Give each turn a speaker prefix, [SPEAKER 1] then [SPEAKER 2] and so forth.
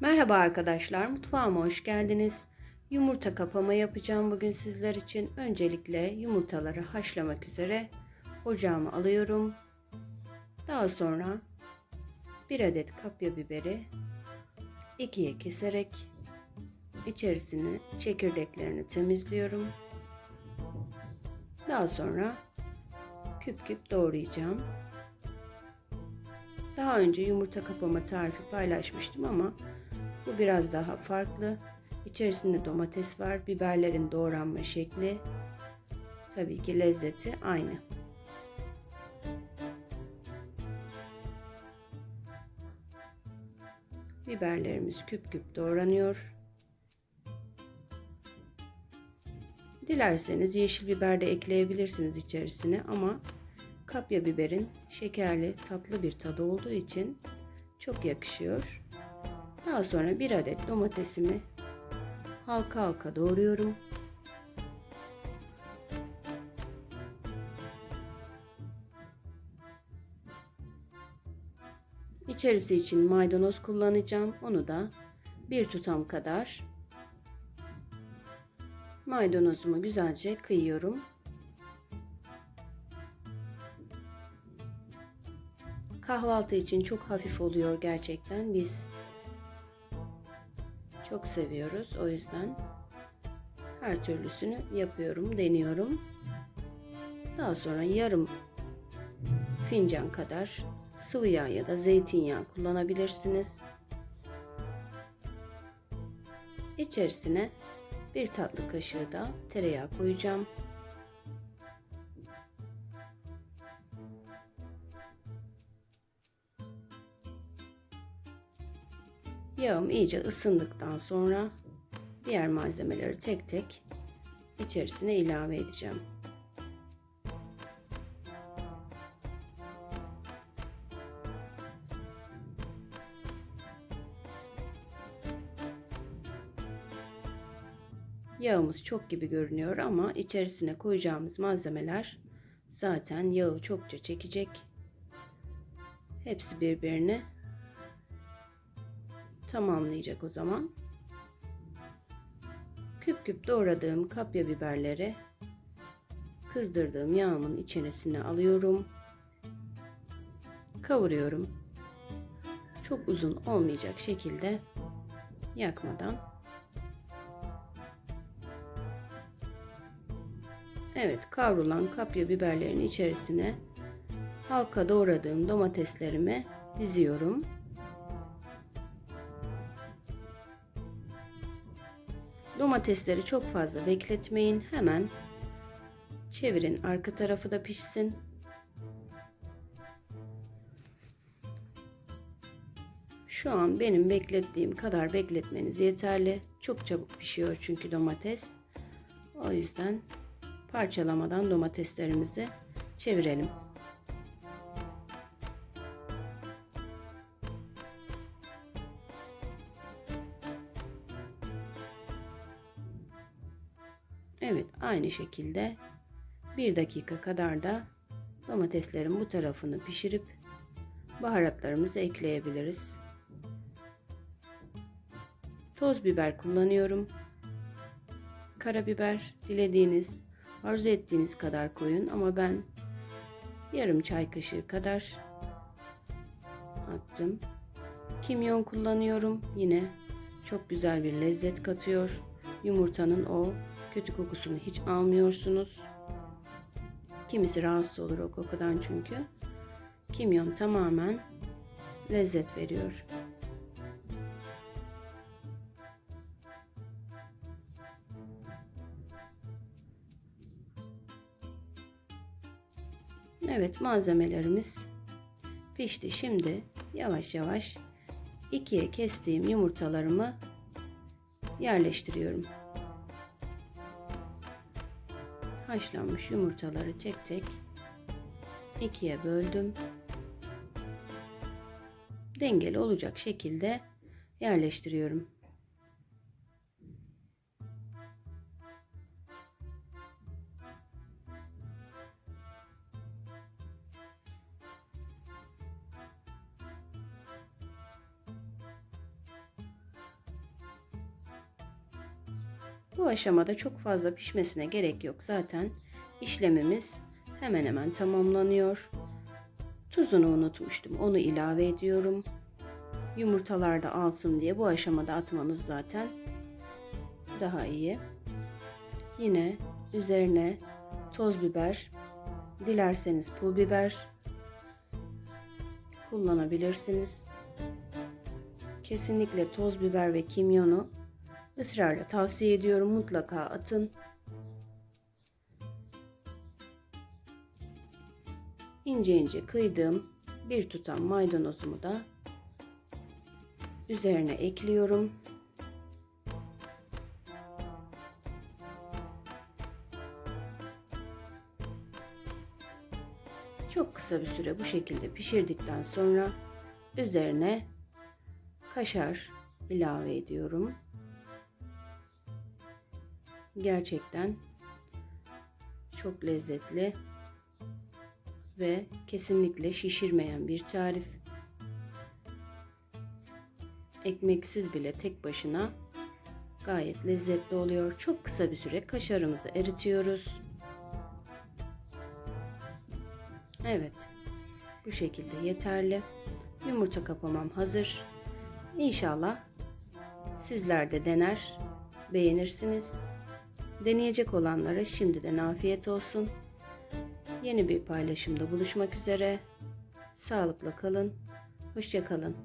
[SPEAKER 1] Merhaba arkadaşlar, mutfağıma hoş geldiniz. Yumurta kapama yapacağım bugün sizler için. Öncelikle yumurtaları haşlamak üzere ocağıma alıyorum. Daha sonra bir adet kapya biberi ikiye keserek içerisini çekirdeklerini temizliyorum. Daha sonra küp küp doğrayacağım. Daha önce yumurta kapama tarifi paylaşmıştım ama bu biraz daha farklı. İçerisinde domates var, biberlerin doğranma şekli. Tabii ki lezzeti aynı. Biberlerimiz küp küp doğranıyor. Dilerseniz yeşil biber de ekleyebilirsiniz içerisine ama kapya biberin şekerli tatlı bir tadı olduğu için çok yakışıyor. Daha sonra bir adet domatesimi halka halka doğruyorum. İçerisi için maydanoz kullanacağım. Onu da bir tutam kadar maydanozumu güzelce kıyıyorum. Kahvaltı için çok hafif oluyor gerçekten. Biz çok seviyoruz. O yüzden her türlüsünü yapıyorum, deniyorum. Daha sonra yarım fincan kadar sıvı yağ ya da zeytinyağı kullanabilirsiniz. İçerisine bir tatlı kaşığı da tereyağı koyacağım. Yağım iyice ısındıktan sonra diğer malzemeleri tek tek içerisine ilave edeceğim. Yağımız çok gibi görünüyor ama içerisine koyacağımız malzemeler zaten yağı çokça çekecek. Hepsi birbirini tamamlayacak o zaman. Küp küp doğradığım kapya biberleri kızdırdığım yağımın içerisine alıyorum. Kavuruyorum. Çok uzun olmayacak şekilde yakmadan. Evet, kavrulan kapya biberlerin içerisine halka doğradığım domateslerimi diziyorum. Domatesleri çok fazla bekletmeyin. Hemen çevirin. Arka tarafı da pişsin. Şu an benim beklettiğim kadar bekletmeniz yeterli. Çok çabuk pişiyor çünkü domates. O yüzden parçalamadan domateslerimizi çevirelim. Evet aynı şekilde bir dakika kadar da domateslerin bu tarafını pişirip baharatlarımızı ekleyebiliriz. Toz biber kullanıyorum. Karabiber dilediğiniz, arzu ettiğiniz kadar koyun ama ben yarım çay kaşığı kadar attım. Kimyon kullanıyorum. Yine çok güzel bir lezzet katıyor. Yumurtanın o kötü kokusunu hiç almıyorsunuz. Kimisi rahatsız olur o kokudan çünkü. Kimyon tamamen lezzet veriyor. Evet malzemelerimiz pişti. Şimdi yavaş yavaş ikiye kestiğim yumurtalarımı yerleştiriyorum. Haşlanmış yumurtaları tek tek ikiye böldüm. Dengeli olacak şekilde yerleştiriyorum. Bu aşamada çok fazla pişmesine gerek yok. Zaten işlemimiz hemen hemen tamamlanıyor. Tuzunu unutmuştum. Onu ilave ediyorum. Yumurtalar da alsın diye bu aşamada atmanız zaten daha iyi. Yine üzerine toz biber, dilerseniz pul biber kullanabilirsiniz. Kesinlikle toz biber ve kimyonu ısrarla tavsiye ediyorum. Mutlaka atın. İnce ince kıydığım bir tutam maydanozumu da üzerine ekliyorum. Çok kısa bir süre bu şekilde pişirdikten sonra üzerine kaşar ilave ediyorum. Gerçekten çok lezzetli ve kesinlikle şişirmeyen bir tarif. Ekmeksiz bile tek başına gayet lezzetli oluyor. Çok kısa bir süre kaşarımızı eritiyoruz. Evet. Bu şekilde yeterli. Yumurta kapamam hazır. İnşallah sizler de dener, beğenirsiniz. Deneyecek olanlara şimdiden afiyet olsun. Yeni bir paylaşımda buluşmak üzere. Sağlıkla kalın. Hoşça kalın.